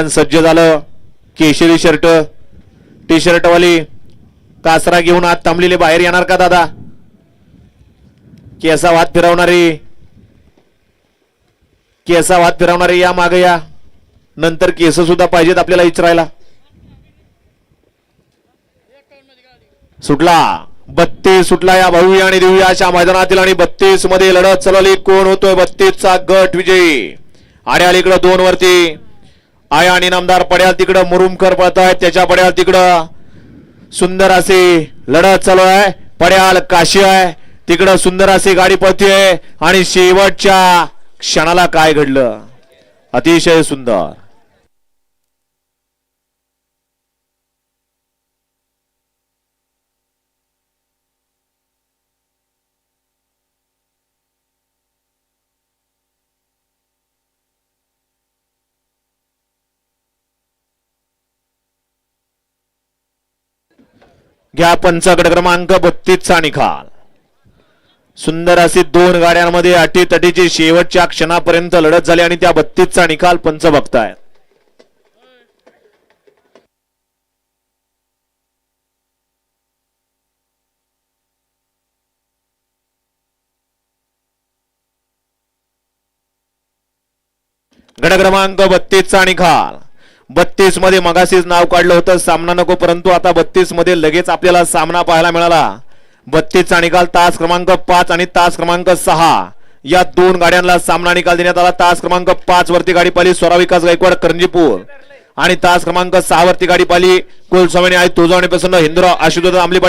मैदान सज्ज झालं. केशरी शर्ट टी शर्टवाली कासरा घेऊन आत थांबलेले बाहेर येणार का दादा? केसा वाद फिरवणारी केसा वाद फिरवणारे या मागे या. नंतर केस सुद्धा पाहिजेत आपल्याला इचरायला. सुटला. बत्तीस सुटला या भाऊ आणि दिव्य अशा मैदानातील आणि बत्तीसमध्ये लढत चालवली कोण होतोय बत्तीस चा गट विजयी? आणि अलीकडे दोन वरती. आय आणि नामदार पड्याल तिकडं मुरुमकर पळतायत त्याच्या पड्याल तिकडं. सुंदर अशी लढत चालू आहे. पड्याल काशी आहे. तिकडं सुंदर अशी गाडी पळतीये आणि शेवटच्या क्षणाला काय घडलं? अतिशय सुंदर. घ्या पंचाकड क्रमांक बत्तीसचा निकाल. सुंदर अशी दोन गाड्यांमध्ये अटीतटीची शेवटच्या क्षणापर्यंत लढत झाली आणि त्या बत्तीसचा निकाल पंच बघतायत गड क्रमांक बत्तीसचा निकाल. बत्तीसमध्ये मगाशीच नाव काढलं होतं सामना नको परंतु आता बत्तीसमध्ये लगेच आपल्याला सामना पाहायला मिळाला. बत्तीसचा निकाल तास क्रमांक पाच आणि तास क्रमांक सहा. या दोन गाड्यांना सामना निकाल देण्यात आला. तास क्रमांक पाच वरती गाडी पाली स्वरा विकास गायकवाड करंजीपूर. आणि तास क्रमांक सहा वरती गाडी पाली कुलस्वामी आणि तुळजावणी प्रसन्न हिंदुराव आशुतोष आंबली